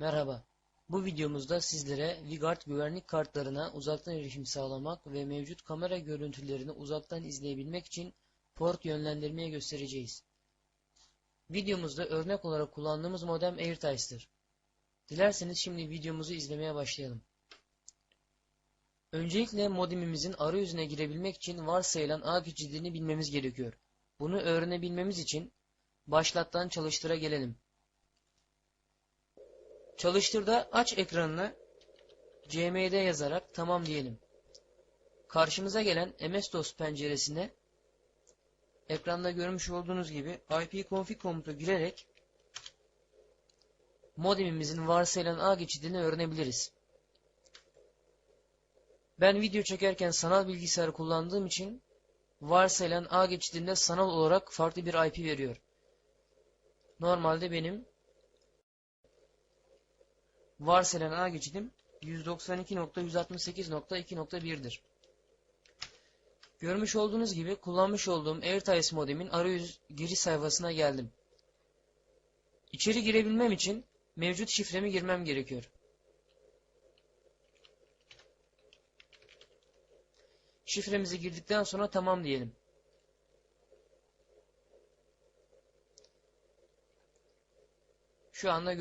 Merhaba. Bu videomuzda sizlere Vigart güvenlik kartlarına uzaktan erişim sağlamak ve mevcut kamera görüntülerini uzaktan izleyebilmek için port yönlendirmeyi göstereceğiz. Videomuzda örnek olarak kullandığımız modem AirTies'tir. Dilerseniz şimdi videomuzu izlemeye başlayalım. Öncelikle modemimizin arayüzüne girebilmek için varsayılan ağ geçidini bilmemiz gerekiyor. Bunu öğrenebilmemiz için başlattan çalıştıra gelelim. Çalıştırda aç ekranını CMD yazarak tamam diyelim. Karşımıza gelen MS-DOS penceresine ekranda görmüş olduğunuz gibi ipconfig komutu girerek modemimizin varsayılan ağ geçidini öğrenebiliriz. Ben video çekerken sanal bilgisayar kullandığım için varsayılan ağ geçidinde sanal olarak farklı bir IP veriyor. Normalde benim varsayılan ağ geçidim 192.168.2.1'dir. Görmüş olduğunuz gibi kullanmış olduğum AirTies modemin arayüz giriş sayfasına geldim. İçeri girebilmem için mevcut şifremi girmem gerekiyor. Şifremizi girdikten sonra tamam diyelim. Şu anda